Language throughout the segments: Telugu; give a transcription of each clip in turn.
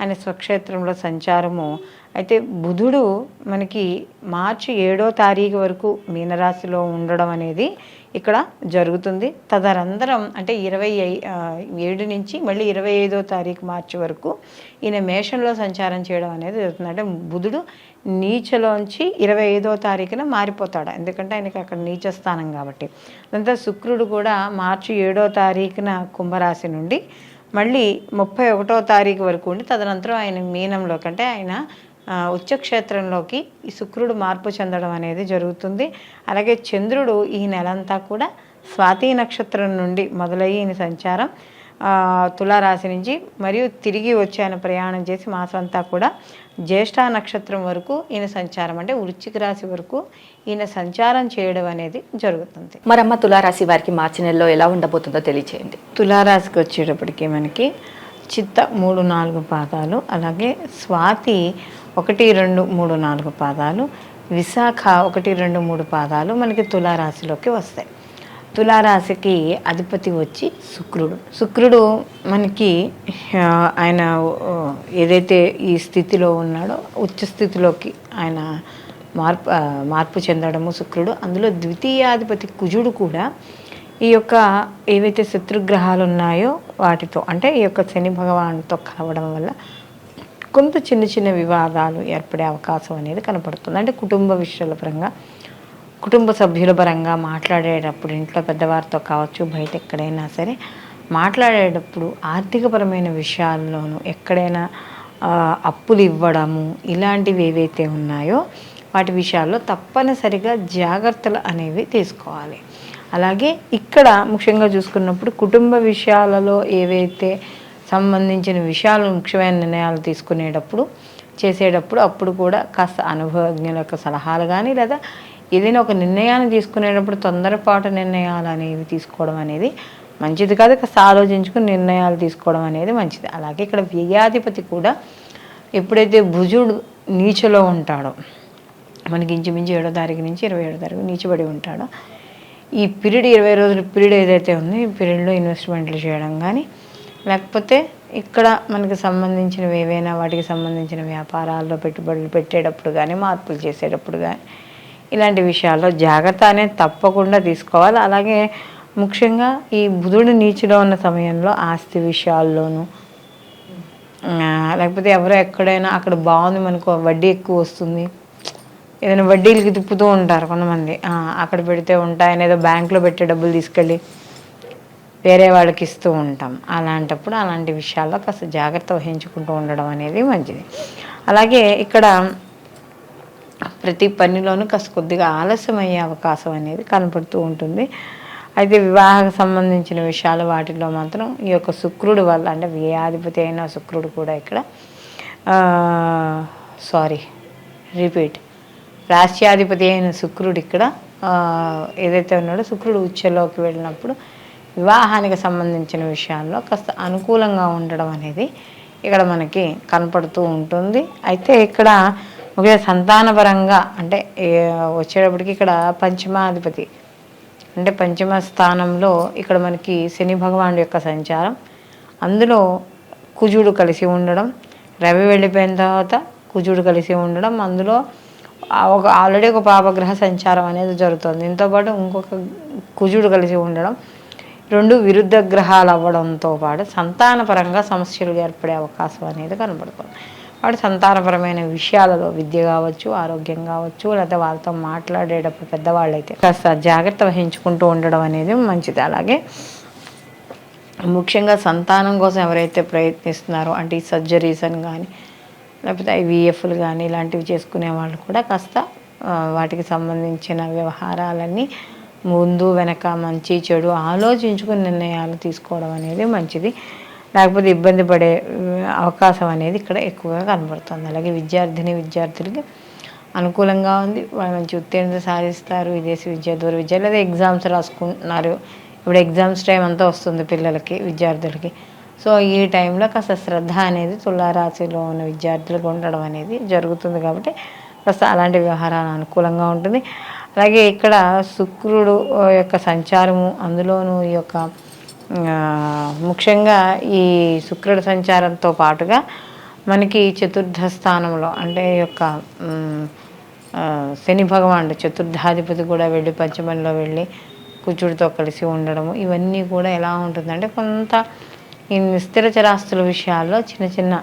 ఆయన స్వక్షేత్రంలో సంచారము. అయితే బుధుడు మనకి మార్చి ఏడో తారీఖు వరకు మీనరాశిలో ఉండడం అనేది ఇక్కడ జరుగుతుంది. తదనంతరం అంటే ఇరవై ఐ- ఏడు నుంచి మళ్ళీ ఇరవై ఐదో తారీఖు మార్చి వరకు ఈయన మేషంలో సంచారం చేయడం అనేది జరుగుతుంది. అంటే బుధుడు నీచలోంచి ఇరవై ఐదో తారీఖున మారిపోతాడు. ఎందుకంటే ఆయనకి అక్కడ నీచ స్థానం కాబట్టి. అదంతా శుక్రుడు కూడా మార్చి ఏడో తారీఖున కుంభరాశి నుండి మళ్ళీ ముప్పై ఒకటో తారీఖు వరకు ఉండి తదనంతరం ఆయన మీనంలోకి అంటే ఆయన ఉచ్చక్షేత్రంలోకి ఈ శుక్రుడు మార్పు చెందడం అనేది జరుగుతుంది. అలాగే చంద్రుడు ఈ నెలంతా కూడా స్వాతి నక్షత్రం నుండి మొదలయ్యి సంచారం. తులారాశి నుంచి మరియు తిరిగి వచ్చి ఆయన ప్రయాణం చేసి మాసం అంతా కూడా జ్యేష్ఠ నక్షత్రం వరకు ఈయన సంచారం. అంటే వృశ్చిక రాశి వరకు ఈయన సంచారం చేయడం అనేది జరుగుతుంది. మరమ్మ తులారాశి వారికి మార్చి నెలలో ఎలా ఉండబోతుందో తెలియచేయండి. తులారాశికి వచ్చేటప్పటికి మనకి చిత్త మూడు నాలుగు పాదాలు అలాగే స్వాతి ఒకటి రెండు మూడు నాలుగు పాదాలు విశాఖ ఒకటి రెండు మూడు పాదాలు మనకి తులారాశిలోకి వస్తాయి. తులారాశికి అధిపతి వచ్చి శుక్రుడు. శుక్రుడు మనకి ఆయన ఏదైతే ఈ స్థితిలో ఉన్నాడో ఉచ్చ స్థితిలోకి ఆయన మార్పు మార్పు చెందడము శుక్రుడు. అందులో ద్వితీయాధిపతి కుజుడు కూడా ఈ యొక్క ఏవైతే శత్రుగ్రహాలు ఉన్నాయో వాటితో అంటే ఈ యొక్క శని భగవానుతో కలవడం వల్ల కొంత చిన్న చిన్న వివాదాలు ఏర్పడే అవకాశం అనేది కనపడుతుంది. అంటే కుటుంబ విషయాల పరంగా కుటుంబ సభ్యుల పరంగా మాట్లాడేటప్పుడు ఇంట్లో పెద్దవారితో కావచ్చు బయట ఎక్కడైనా సరే మాట్లాడేటప్పుడు ఆర్థికపరమైన విషయాల్లోనూ ఎక్కడైనా అప్పులు ఇవ్వడము ఇలాంటివి ఏవైతే ఉన్నాయో వాటి విషయాల్లో తప్పనిసరిగా జాగ్రత్తలు అనేవి తీసుకోవాలి. అలాగే ఇక్కడ ముఖ్యంగా చూసుకున్నప్పుడు కుటుంబ విషయాలలో ఏవైతే సంబంధించిన విషయాలు ముఖ్యమైన నిర్ణయాలు తీసుకునేటప్పుడు చేసేటప్పుడు అప్పుడు కూడా కాస్త అనుభవజ్ఞుల యొక్క సలహాలు కానీ లేదా ఏదైనా ఒక నిర్ణయాన్ని తీసుకునేటప్పుడు తొందరపాటు నిర్ణయాలు అనేవి తీసుకోవడం అనేది మంచిది కాదు. కాస్త ఆలోచించుకుని నిర్ణయాలు తీసుకోవడం అనేది మంచిది. అలాగే ఇక్కడ వ్యయాధిపతి కూడా ఎప్పుడైతే భుజుడు నీచలో ఉంటాడో మనకి ఇంచుమించు ఏడో తారీఖు నుంచి ఇరవై ఏడో తారీఖు నీచబడి ఉంటాడో ఈ పీరియడ్ ఇరవై రోజుల పీరియడ్ ఏదైతే ఉందో ఈ పీరియడ్లో ఇన్వెస్ట్మెంట్లు చేయడం కానీ లేకపోతే ఇక్కడ మనకి సంబంధించినవి ఏవైనా వాటికి సంబంధించిన వ్యాపారాల్లో పెట్టుబడులు పెట్టేటప్పుడు కానీ మార్పులు చేసేటప్పుడు కానీ ఇలాంటి విషయాల్లో జాగ్రత్త అనేది తప్పకుండా తీసుకోవాలి. అలాగే ముఖ్యంగా ఈ బుధుడు నీచులో ఉన్న సమయంలో ఆస్తి విషయాల్లోనూ లేకపోతే ఎవరో ఎక్కడైనా అక్కడ బాగుంది మనకు వడ్డీ ఎక్కువ వస్తుంది. ఏదైనా వడ్డీలకి తిప్పుతూ ఉంటారు కొంతమంది. అక్కడ పెడితే ఉంటాయని ఏదో బ్యాంకులో పెట్టే డబ్బులు తీసుకెళ్ళి వేరే వాళ్ళకి ఇస్తూ ఉంటాం. అలాంటప్పుడు అలాంటి విషయాల్లో కాస్త జాగ్రత్త వహించుకుంటూ ఉండడం అనేది మంచిది. అలాగే ఇక్కడ ప్రతి పనిలోనూ కాస్త కొద్దిగా ఆలస్యం అయ్యే అవకాశం అనేది కనపడుతూ ఉంటుంది. అయితే వివాహకు సంబంధించిన విషయాలు వాటిలో మాత్రం ఈ యొక్క శుక్రుడు వల్ల అంటే వ్యాధిపతి అయిన శుక్రుడు కూడా ఇక్కడ సారీ రిపీట్ రాష్ట్రాధిపతి అయిన శుక్రుడు ఇక్కడ ఏదైతే ఉన్నాడో శుక్రుడు ఉచ్చలోకి వెళ్ళినప్పుడు వివాహానికి సంబంధించిన విషయాల్లో కాస్త అనుకూలంగా ఉండడం అనేది ఇక్కడ మనకి కనపడుతూ ఉంటుంది. అయితే ఇక్కడ ముఖ్యంగా సంతానపరంగా అంటే వచ్చేటప్పటికి ఇక్కడ పంచమాధిపతి. అంటే పంచమ స్థానంలో ఇక్కడ మనకి శని భగవానుడు యొక్క సంచారం. అందులో కుజుడు కలిసి ఉండడం రవి వెళ్ళిపోయిన తర్వాత కుజుడు కలిసి ఉండడం అందులో ఒక ఆల్రెడీ ఒక పాపగ్రహ సంచారం అనేది జరుగుతుంది. దీంతోపాటు ఇంకొక కుజుడు కలిసి ఉండడం రెండు విరుద్ధ గ్రహాలు అవ్వడంతో పాటు సంతానపరంగా సమస్యలు ఏర్పడే అవకాశం అనేది కనబడుతుంది. వాడు సంతానపరమైన విషయాలలో విద్య కావచ్చు ఆరోగ్యం కావచ్చు లేకపోతే వాళ్ళతో మాట్లాడేటప్పుడు పెద్దవాళ్ళైతే కాస్త జాగ్రత్త వహించుకుంటూ ఉండడం అనేది మంచిది. అలాగే ముఖ్యంగా సంతానం కోసం ఎవరైతే ప్రయత్నిస్తున్నారో అంటే ఈ సర్జరీస్ అని కానీ లేకపోతే ఐవీఎఫ్లు కానీ ఇలాంటివి చేసుకునే వాళ్ళు కూడా కాస్త వాటికి సంబంధించిన వ్యవహారాలన్నీ ముందు వెనక మంచి చెడు ఆలోచించుకుని నిర్ణయాలు తీసుకోవడం అనేది మంచిది. లేకపోతే ఇబ్బంది పడే అవకాశం అనేది ఇక్కడ ఎక్కువగా కనబడుతుంది. అలాగే విద్యార్థిని విద్యార్థులకి అనుకూలంగా ఉంది. వాళ్ళు మంచి ఉత్తీర్ణత సాధిస్తారు. విదేశీ విద్య దూర విద్య లేదా ఎగ్జామ్స్ రాసుకుంటున్నారు. ఇప్పుడు ఎగ్జామ్స్ టైం అంతా వస్తుంది పిల్లలకి విద్యార్థులకి. సో ఈ టైంలో కాస్త శ్రద్ధ అనేది తులారాశిలో ఉన్న విద్యార్థులకు ఉండడం అనేది జరుగుతుంది కాబట్టి కాస్త అలాంటి వ్యవహారాలు అనుకూలంగా ఉంటుంది. అలాగే ఇక్కడ శుక్రుడు యొక్క సంచారము అందులోనూ ఈ యొక్క ముఖ్యంగా ఈ శుక్రుడి సంచారంతో పాటుగా మనకి చతుర్థ స్థానంలో అంటే ఈ యొక్క శని భగవానుడు చతుర్థాధిపతి కూడా వెళ్ళి పంచమంలో వెళ్ళి కుచుడితో కలిసి ఉండడము ఇవన్నీ కూడా ఎలా ఉంటుందంటే కొంత ఈ స్థిర చరాస్తుల విషయాల్లో చిన్న చిన్న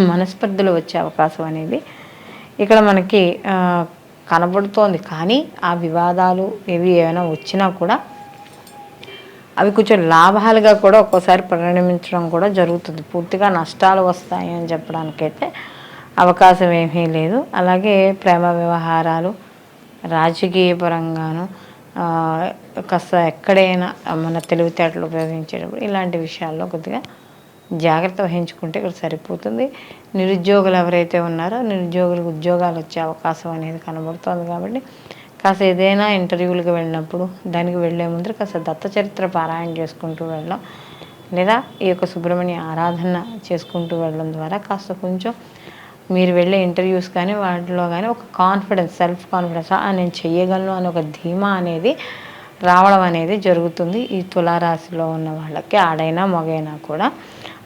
మనస్పర్ధలు వచ్చే అవకాశం అనేది ఇక్కడ మనకి కనబడుతోంది. కానీ ఆ వివాదాలు ఏవి ఏమైనా వచ్చినా కూడా అవి కొంచెం లాభాలుగా కూడా ఒక్కోసారి పరిణమించడం కూడా జరుగుతుంది. పూర్తిగా నష్టాలు వస్తాయి అని చెప్పడానికైతే అవకాశం ఏమీ లేదు. అలాగే ప్రేమ వ్యవహారాలు రాజకీయ పరంగాను కాస్త ఎక్కడైనా మన తెలివితేటలు ఉపయోగించేటప్పుడు ఇలాంటి విషయాల్లో కొద్దిగా జాగ్రత్త వహించుకుంటే ఇక్కడ సరిపోతుంది. నిరుద్యోగులు ఎవరైతే ఉన్నారో నిరుద్యోగులకు ఉద్యోగాలు వచ్చే అవకాశం అనేది కనబడుతోంది కాబట్టి కాస్త ఏదైనా ఇంటర్వ్యూలకు వెళ్ళినప్పుడు దానికి వెళ్ళే ముందు కాస్త దత్త చరిత్ర పారాయణ చేసుకుంటూ వెళ్ళడం లేదా ఈ యొక్క సుబ్రహ్మణ్య ఆరాధన చేసుకుంటూ వెళ్ళడం ద్వారా కాస్త కొంచెం మీరు వెళ్ళే ఇంటర్వ్యూస్ కానీ వాటిలో కానీ ఒక కాన్ఫిడెన్స్ సెల్ఫ్ కాన్ఫిడెన్స్ "ఆ, నేను చేయగలను అని ఒక ధీమా అనేది రావడం అనేది జరుగుతుంది ఈ తులారాశిలో ఉన్న వాళ్ళకి ఆడైనా మగైనా కూడా.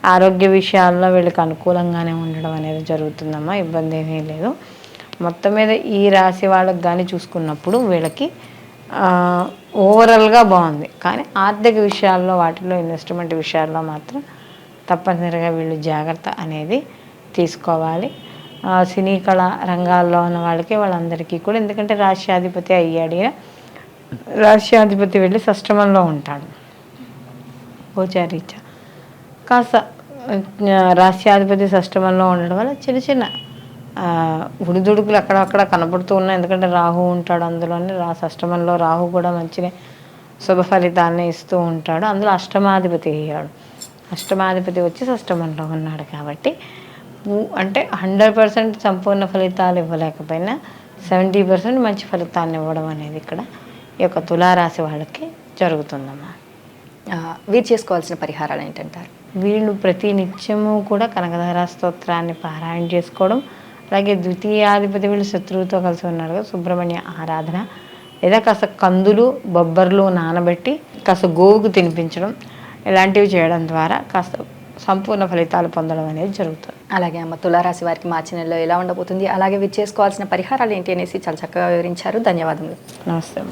ఆరోగ్య విషయాల్లో వీళ్ళకి అనుకూలంగానే ఉండడం అనేది జరుగుతుందమ్మా ఇబ్బంది ఏమీ లేదు. మొత్తం మీద ఈ రాశి వాళ్ళకి కానీ చూసుకున్నప్పుడు వీళ్ళకి ఓవరాల్గా బాగుంది. కానీ ఆర్థిక విషయాల్లో వాటిలో ఇన్వెస్ట్మెంట్ విషయాల్లో మాత్రం తప్పనిసరిగా వీళ్ళు జాగ్రత్త అనేది తీసుకోవాలి. సినీ కళ రంగాల్లో ఉన్న వాళ్ళకి వాళ్ళందరికీ కూడా ఎందుకంటే రాష్ట్రాధిపతి అయ్యాడు రాష్ట్రాధిపతి వెళ్ళి సష్టమంలో ఉంటాడు. గోచారీత్యా. కాస్త రాష్ట్రాధిపతి సష్టమంలో ఉండడం వల్ల చిన్న చిన్న ఉడిదుడుకులు అక్కడక్కడ కనబడుతూ ఉన్నాయి. ఎందుకంటే రాహు ఉంటాడు అందులోనే రా సష్టమంలో రాహు కూడా మంచిగా శుభ ఫలితాన్ని ఇస్తూ ఉంటాడు. అందులో అష్టమాధిపతి అయ్యాడు. అష్టమాధిపతి వచ్చి సష్టమంలో ఉన్నాడు కాబట్టి అంటే హండ్రెడ్ పర్సెంట్ సంపూర్ణ ఫలితాలు ఇవ్వలేకపోయినా సెవెంటీ పర్సెంట్ మంచి ఫలితాన్ని ఇవ్వడం అనేది ఇక్కడ ఈ యొక్క తులారాశి వాళ్ళకి జరుగుతుందమ్మా. వీరు చేసుకోవాల్సిన పరిహారాలు ఏంటంటారు? వీళ్ళు ప్రతి నిత్యము కూడా కనకధార స్తోత్రాన్ని పారాయణ చేసుకోవడం అలాగే ద్వితీయాధిపతి వీళ్ళు శత్రువుతో కలిసి ఉన్నారు కదా సుబ్రహ్మణ్య ఆరాధన. లేదా కాస్త కందులు బొబ్బర్లు నానబెట్టి కాస్త గోవుకు తినిపించడం ఇలాంటివి చేయడం ద్వారా కాస్త సంపూర్ణ ఫలితాలు పొందడం అనేది జరుగుతుంది. అలాగే అమ్మ తులారాశి వారికి మార్చి నెలలో ఎలా ఉండబోతుంది? అలాగే వీరు చేసుకోవాల్సిన పరిహారాలు ఏంటి అనేసి చాలా చక్కగా వివరించారు. ధన్యవాదములు. నమస్తే అమ్మ.